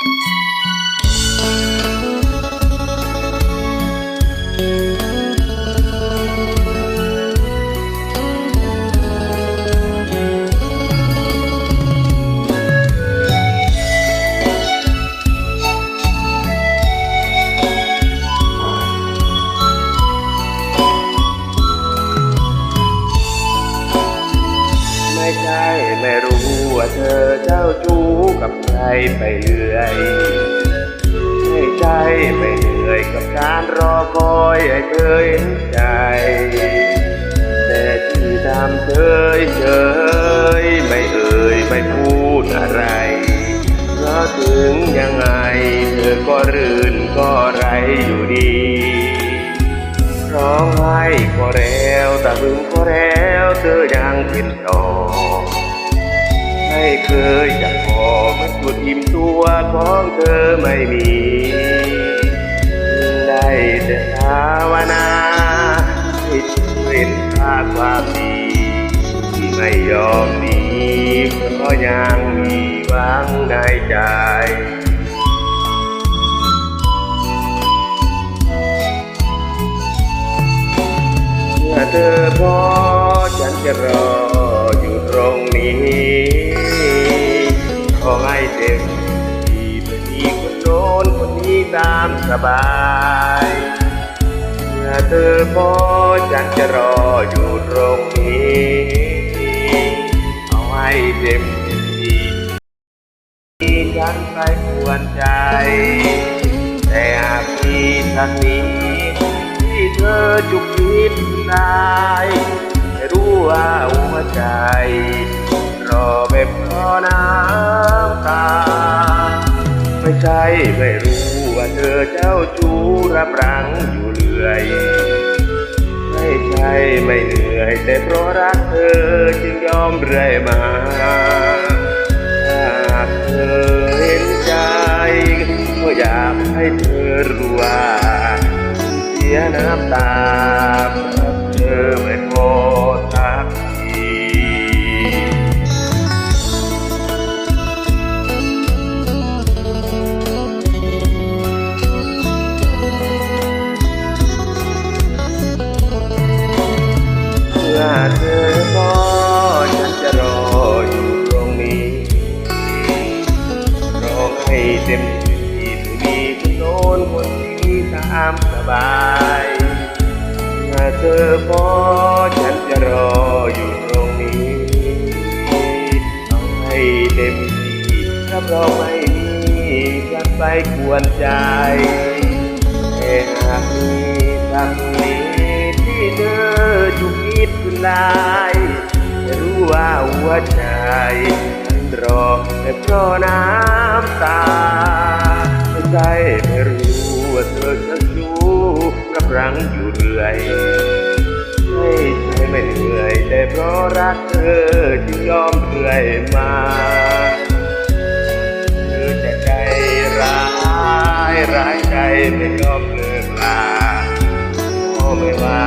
ไม่ ใช่ไม่รู้ว่าเธอเจ้าชู้กับใครไปเรื่อยไม่ใช่ไม่เหนื่อยกับการรอคอยให้เธอเห็นใจแต่ที่ทำเฉยเฉยไม่เอ่ยไม่พูดอะไรเพราะถึงยังไงเธอก็รื่นก็ไรอยู่ดีร้องไห้ก็แล้วแตะลึงก็แล้วเธอยังเป็นต่อ เคยจะพอมันจุดอิ่มตัวของเธอไม่มี ได้แต่ภาวนาให้เธอเห็นค่าความดีที่ไม่ยอมหนีเพราะยังมีหวังในใจเมื่อเธอพอฉันจะรออยู่ตรงนี้ามสบายเมื่อเธอพอฉันจะรออยู่ตรงนี้ เอาให้เต็มที่ที่ฉันไปควรใจ แต่หากมีสักนี้ที่เธอจุกคิดได้ไม่รู้ว่าหัวใจ รอแบบรอน้ำตา ไม่ใช่ไม่รู้ ธอเจ้าชู้รับรังอยู่เรื่อย ไม่ใช่ไม่เหนื่อย แต่เพราะรักเธอจึงยอมเรื่อยมาหากเธอเห็นใจ ก็อยากให้เธอรู้ว่าเสียน้ำตาเพราะเธอ เต็มที่มีคนโน้นคนนี้ตามสบายเมื่อเธอพอฉันจะรออยู่ตรงนี้เอาให้เต็มที่รับรองไม่มีกันไปกวนใจแต่หากมีสักนี้ที่เธอจุกคิดขึ้นได้จะรู้ว่าหัวใจ รอแต่เพราน้ำตาใจไม่รู้ว่าเธอจะชู้กับรังอยู่เรื่อยไม่ใช่ไม่เหนื่อยแต่เพราะรักเธอจึงยอมเหนื่อยมาเธอจะใจร้ายร้ายใจไม่ยอมเลิกลาโอไม่ว่า